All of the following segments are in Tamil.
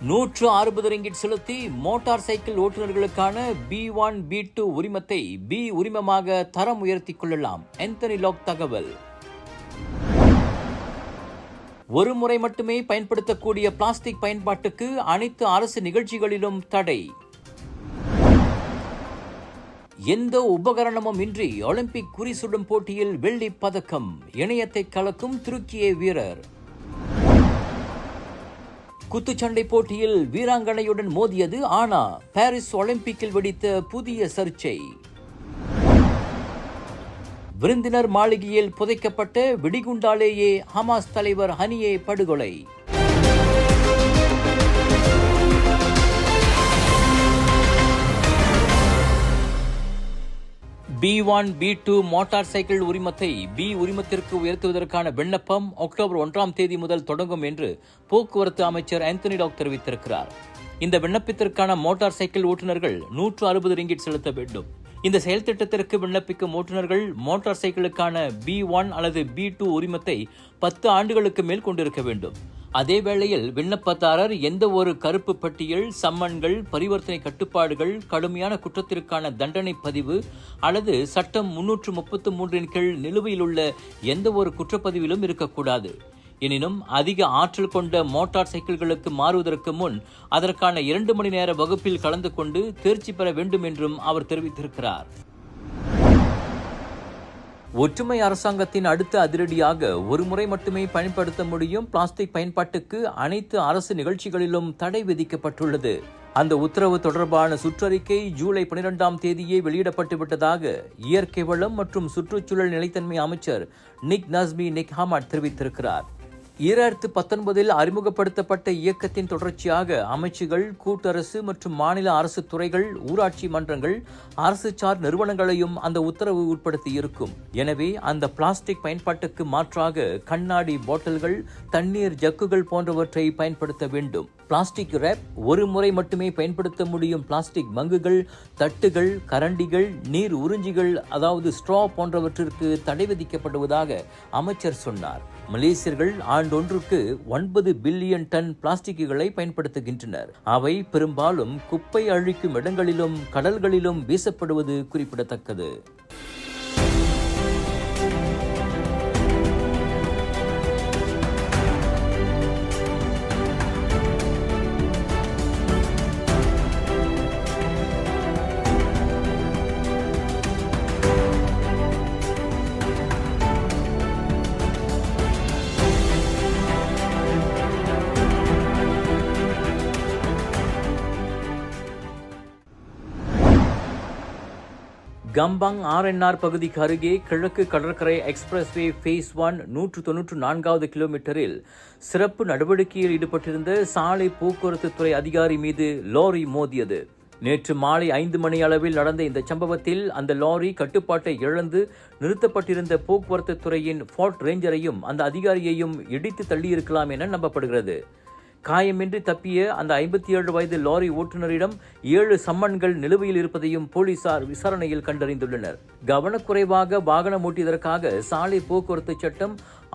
நூற்று அறுபது ரிங்கிட் செலுத்தி மோட்டார் சைக்கிள் ஓட்டுநர்களுக்கான பி ஒன் பி டூ உரிமத்தை பி உரிமமாக தரம் உயர்த்தி கொள்ளலாம். ஆந்தனி லாக் தகவல். ஒரு முறை மட்டுமே பயன்படுத்தக்கூடிய பிளாஸ்டிக் பயன்பாட்டுக்கு அனைத்து அரசு நிகழ்ச்சிகளிலும் தடை. எந்த உபகரணமும் இன்றி ஒலிம்பிக் குறி சுடும் போட்டியில் வெள்ளி பதக்கம். இணையத்தை கலக்கும் துருக்கிய வீரர். குத்துச்சண்டை போட்டியில் வீராங்கனையுடன் மோதியது ஆனா பாரிஸ் ஒலிம்பிக்கில் வெடித்த புதிய சர்ச்சை. விருந்தினர் மாளிகையில் புதைக்கப்பட்ட வெடிகுண்டாலேயே ஹமாஸ் தலைவர் ஹனியே படுகொலை. B one B two motorcycle உரிமத்தை பி உரிமத்திற்கு உயர்த்துவதற்கான விண்ணப்பம் அக்டோபர் ஒன்றாம் தேதி முதல் தொடங்கும் என்று போக்குவரத்து அமைச்சர் ஆந்தனி டாக் தெரிவித்திருக்கிறார். இந்த விண்ணப்பத்திற்கான மோட்டார் சைக்கிள் ஓட்டுநர்கள் நூற்று அறுபது ரிங்கிட் செலுத்த வேண்டும். இந்த செயல் திட்டத்திற்கு விண்ணப்பிக்கும் ஓட்டுநர்கள் மோட்டார் சைக்கிளுக்கான பி ஒன் அல்லது பி டூ உரிமத்தை பத்து ஆண்டுகளுக்கு மேல் கொண்டிருக்க வேண்டும். அதே வேளையில் விண்ணப்பதாரர் எந்த ஒரு கருப்பு பட்டியல் சம்மன்கள் பரிவர்த்தனை கட்டுப்பாடுகள் கடுமையான குற்றத்திற்கான தண்டனை பதிவு அல்லது சட்டம் முன்னூற்று முப்பத்து மூன்றின் கீழ் நிலுவையில் உள்ள எந்த ஒரு குற்றப்பதிவிலும் இருக்கக்கூடாது. எனினும் அதிக ஆற்றல் கொண்ட மோட்டார் சைக்கிள்களுக்கு மாறுவதற்கு முன் அதற்கான இரண்டு மணி நேர வகுப்பில் கலந்து கொண்டு தேர்ச்சி பெற வேண்டும் என்றும் அவர் தெரிவித்திருக்கிறார். ஒற்றுமை அரசாங்கத்தின் அடுத்த அதிரடியாக ஒரு முறை மட்டுமே பயன்படுத்த முடியும். பிளாஸ்டிக் பயன்பாட்டுக்கு அனைத்து அரசு நிகழ்ச்சிகளிலும் தடை விதிக்கப்பட்டுள்ளது. அந்த உத்தரவு தொடர்பான சுற்றறிக்கை ஜூலை பனிரெண்டாம் தேதியே வெளியிடப்பட்டு விட்டதாக இயற்கை வளம் மற்றும் சுற்றுச்சூழல் நிலைத்தன்மை அமைச்சர் நிக் நஸ்மி நிக் ஹமாட் தெரிவித்திருக்கிறார். ஈராயிரத்து பத்தொன்பதில் அறிமுகப்படுத்தப்பட்ட இயக்கத்தின் தொடர்ச்சியாக அமைச்சுகள் கூட்டரசு மற்றும் மாநில அரசு துறைகள் ஊராட்சி மன்றங்கள் அரசு சார் நிறுவனங்களையும் அந்த உத்தரவு உட்படுத்தி இருக்கும் எனவே அந்த பிளாஸ்டிக் பயன்பாட்டுக்கு மாற்றாக கண்ணாடி பாட்டில்கள் தண்ணீர் ஜக்குகள் போன்றவற்றை பயன்படுத்த வேண்டும். பிளாஸ்டிக் ரேப் ஒரு முறை மட்டுமே பயன்படுத்த முடியும். பிளாஸ்டிக் மங்குகள் தட்டுகள் கரண்டிகள் நீர் உறிஞ்சிகள் அதாவது ஸ்ட்ரா போன்றவற்றிற்கு தடை விதிக்கப்படுவதாக அமைச்சர் சொன்னார். மலேசியர்கள் ஆண்டொன்றுக்கு ஒன்பது பில்லியன் டன் பிளாஸ்டிக்குகளை பயன்படுத்துகின்றனர். அவை பெரும்பாலும் குப்பை அழிக்கும் இடங்களிலும் கடல்களிலும் வீசப்படுவது குறிப்பிடத்தக்கது. கம்பாங் ஆர்என்ஆர் பகுதிக்கு அருகே கிழக்கு கடற்கரை எக்ஸ்பிரஸ்வே ஃபேஸ் ஒன் நூற்று தொன்னூற்று நான்காவது கிலோமீட்டரில் சிறப்பு நடவடிக்கையில் ஈடுபட்டிருந்த சாலை போக்குவரத்து துறை அதிகாரி மீது லாரி மோதியது. நேற்று மாலை ஐந்து மணி அளவில் நடந்த இந்த சம்பவத்தில் அந்த லாரி கட்டுப்பாட்டை இழந்து நிறுத்தப்பட்டிருந்த போக்குவரத்து துறையின் ஃபார்ட் ரேஞ்சரையும் அந்த அதிகாரியையும் இடித்து தள்ளியிருக்கலாம் என நம்பப்படுகிறது. காயமின்றி தப்பிய அந்த ஐம்பத்தி ஏழு வயது லாரி ஓட்டுநரிடம் ஏழு சம்மன்கள் நிலுவையில் இருப்பதையும் போலீசார் விசாரணையில் கண்டறிந்துள்ளனர். கவனக்குறைவாக வாகனம் ஓட்டியதற்காக சாலை போக்குவரத்து சட்டம்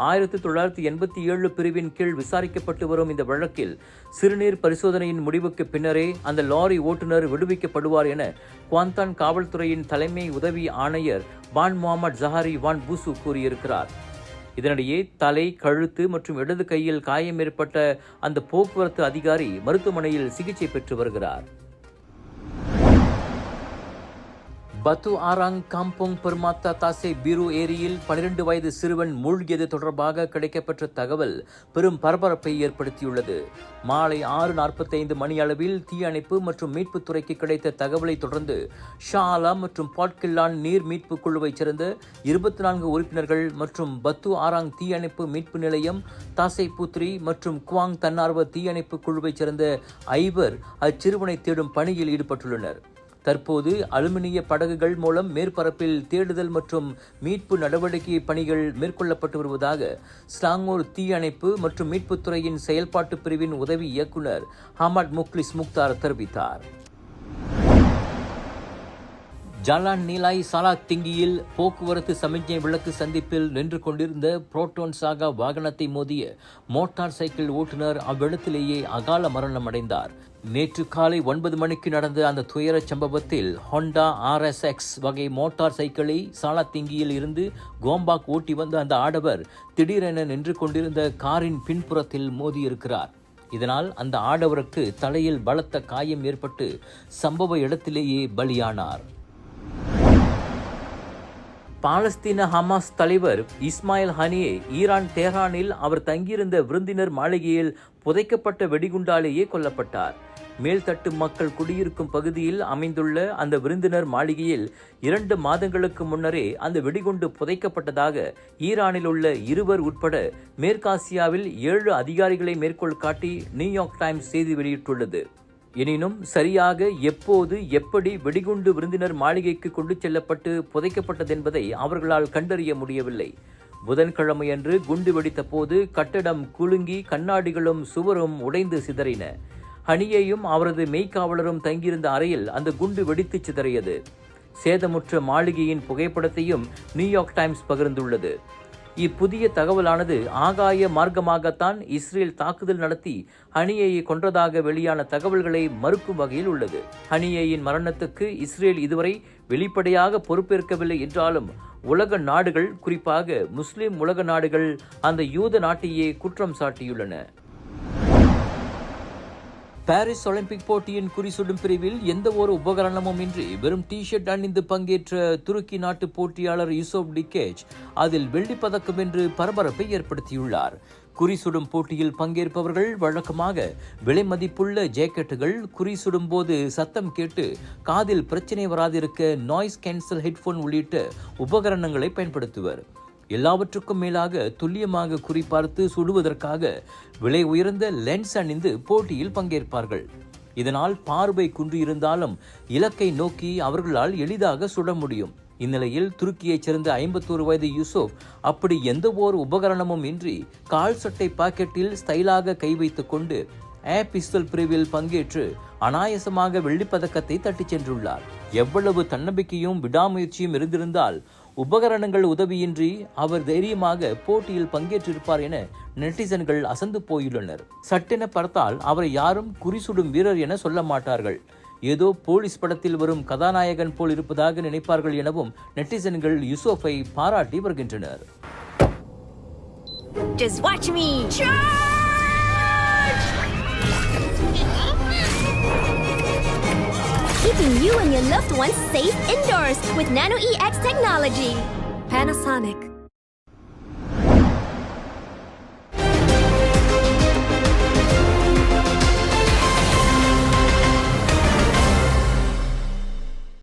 ஆயிரத்தி தொள்ளாயிரத்தி எண்பத்தி ஏழு பிரிவின் கீழ் விசாரிக்கப்பட்டு வரும் இந்த வழக்கில் சிறுநீர் பரிசோதனையின் முடிவுக்கு பின்னரே அந்த லாரி ஓட்டுநர் விடுவிக்கப்படுவார் என குவாந்தான் காவல்துறையின் தலைமை உதவி ஆணையர் வான் முகமது ஜஹாரி வான் பூசு கூறியிருக்கிறார். இதனிடையே தலை கழுத்து மற்றும் இடது கையில் காயம் ஏற்பட்ட அந்த போக்குவரத்து அதிகாரி மருத்துவமனையில் சிகிச்சை பெற்று வருகிறார். பத்து ஆராங் காம்போங் பெர்மாத்தா தாசே பீரு ஏரியில் பனிரெண்டு வயது சிறுவன் மூழ்கியது தொடர்பாக கிடைக்கப்பெற்ற தகவல் பெரும் பரபரப்பை ஏற்படுத்தியுள்ளது. மாலை ஆறு நாற்பத்தைந்து மணி அளவில் தீயணைப்பு மற்றும் மீட்புத் துறைக்கு கிடைத்த தகவலை தொடர்ந்து ஷாலா மற்றும் பாட்கில்லான் நீர் மீட்பு குழுவைச் சேர்ந்த இருபத்தி நான்கு உறுப்பினர்கள் மற்றும் பத்து ஆராங் தீயணைப்பு மீட்பு நிலையம் தாசை புத்ரி மற்றும் குவாங் தன்னார்வ தீயணைப்பு குழுவைச் சேர்ந்த ஐவர் அச்சிறுவனை தேடும் பணியில் ஈடுபட்டுள்ளனர். தற்போது அலுமினிய படகுகள் மூலம் மேற்பரப்பில் தேடுதல் மற்றும் மீட்பு நடவடிக்கை பணிகள் மேற்கொள்ளப்பட்டு வருவதாக ஸ்லாங்கூர் தீயணைப்பு மற்றும் மீட்புத்துறையின் செயல்பாட்டு பிரிவின் உதவி இயக்குனர் ஹமாட் முக்லிஸ் முக்தார் தெரிவித்தார். ஜாலான் நீலாய் சாலாக் திங்கியில் போக்குவரத்து சமிக்ஞை விளக்கு சந்திப்பில் நின்று கொண்டிருந்த புரோட்டோன் சாகா வாகனத்தை மோதிய மோட்டார் சைக்கிள் ஓட்டுநர் அவ்விடத்திலேயே அகால மரணம் அடைந்தார். நேற்று காலை ஒன்பது மணிக்கு நடந்த அந்த துயரச் சம்பவத்தில் ஹோண்டா ஆர்எஸ்எக்ஸ் வகை மோட்டார் சைக்கிளை சாலத்திங்கியில் இருந்து கோம்பாக் ஓட்டி வந்த அந்த ஆடவர் திடீரென நின்று கொண்டிருந்த காரின் பின்புறத்தில் மோதியிருக்கிறார். இதனால் அந்த ஆடவருக்கு தலையில் பலத்த காயம் ஏற்பட்டு சம்பவ இடத்திலேயே பலியானார். பாலஸ்தீன ஹமாஸ் தலைவர் இஸ்மாயில் ஹனியே ஈரான் தெஹ்ரானில் அவர் தங்கியிருந்த விருந்தினர் மாளிகையில் புதைக்கப்பட்ட வெடிகுண்டாலேயே கொல்லப்பட்டார். மேல்தட்டு மக்கள் குடியிருக்கும் பகுதியில் அமைந்துள்ள அந்த விருந்தினர் மாளிகையில் இரண்டு மாதங்களுக்கு முன்னரே அந்த வெடிகுண்டு புதைக்கப்பட்டதாக ஈரானில் உள்ள இருவர் உட்பட மேற்காசியாவில் ஏழு அதிகாரிகளை மேற்கோள் காட்டி நியூயார்க் டைம்ஸ் செய்தி வெளியிட்டுள்ளது. எனினும் சரியாக எப்போது எப்படி வெடிகுண்டு விருந்தினர் மாளிகைக்கு கொண்டு செல்லப்பட்டு புதைக்கப்பட்டதென்பதை அவர்களால் கண்டறிய முடியவில்லை. புதன்கிழமையன்று குண்டு வெடித்த போது கட்டடம் குலுங்கி கண்ணாடிகளும் சுவரும் உடைந்து சிதறின. ஹனியையும் அவரது மெய்க்காவலரும் தங்கியிருந்த அறையில் அந்த குண்டு வெடித்து சிதறியது. சேதமுற்ற மாளிகையின் புகைப்படத்தையும் நியூயார்க் டைம்ஸ் பகிர்ந்துள்ளது. இப்புதிய தகவலானது ஆகாய மார்க்கமாகத்தான் இஸ்ரேல் தாக்குதல் நடத்தி ஹனியையை கொன்றதாக வெளியான தகவல்களை மறுக்கும் வகையில் உள்ளது. ஹனியையின் மரணத்துக்கு இஸ்ரேல் இதுவரை வெளிப்படையாக பொறுப்பேற்கவில்லை என்றாலும் உலக நாடுகள் குறிப்பாக முஸ்லிம் உலக நாடுகள் அந்த யூத நாட்டையே குற்றம் சாட்டியுள்ளன. பாரிஸ் ஒலிம்பிக் போட்டியின் குறிசுடும் பிரிவில் எந்த ஒரு உபகரணமும் இன்றி வெறும் டி ஷர்ட் அணிந்து பங்கேற்ற துருக்கி நாட்டு போட்டியாளர் யூசோப் டிகேஜ் அதில் வெள்ளிப் பதக்கம் என்று பரபரப்பை ஏற்படுத்தியுள்ளார். குறிசுடும் போட்டியில் பங்கேற்பவர்கள் வழக்கமாக விலை மதிப்புள்ள ஜேக்கெட்டுகள் குறிசுடும் போது சத்தம் கேட்டு காதில் பிரச்சனை வராதிருக்க நாய்ஸ் கேன்சல் ஹெட்போன் உள்ளிட்ட உபகரணங்களை பயன்படுத்துவர். எல்லாவற்றுக்கும் மேலாக துல்லியமாக குறிப்பார்த்து சுடுவதற்காக விலை உயர்ந்த லென்ஸ் அணிந்து போட்டியில் பங்கேற்பார்கள். இதனால் பார்வை குன்றியிருந்தாலும் இலக்கை நோக்கி அவர்களால் எளிதாக சுட முடியும். இந்நிலையில் துருக்கியைச் சேர்ந்த ஐம்பத்தோரு வயது யூசுப் அப்படி எந்த ஓர் உபகரணமும் இன்றி கால் சட்டை பாக்கெட்டில் ஸ்டைலாக கை வைத்துக் கொண்டு ஏ பிஸ்தல் பிரிவில் பங்கேற்று அனாயசமாக வெள்ளிப்பதக்கத்தை தட்டிச் சென்றுள்ளார். எவ்வளவு தன்னம்பிக்கையும் விடாமுயற்சியும் இருந்திருந்தால் உபகரணங்கள் உதவியின்றி அவர் தைரியமாக போட்டியில் பங்கேற்றிருப்பார் என நெட்டிசன்கள் அசந்து போயுள்ளனர் சட்டென பார்த்தால் அவரை யாரும் குறிசுடும் வீரர் என சொல்ல மாட்டார்கள் ஏதோ போலீஸ் படத்தில் வரும் கதாநாயகன் போல் இருப்பதாக நினைப்பார்கள் எனவும் நெட்டிசன்கள் யூசோஃபை பாராட்டி வருகின்றனர் Just watch me! Charge! Keeping you and your loved ones safe indoors with Nano EX technology. Panasonic.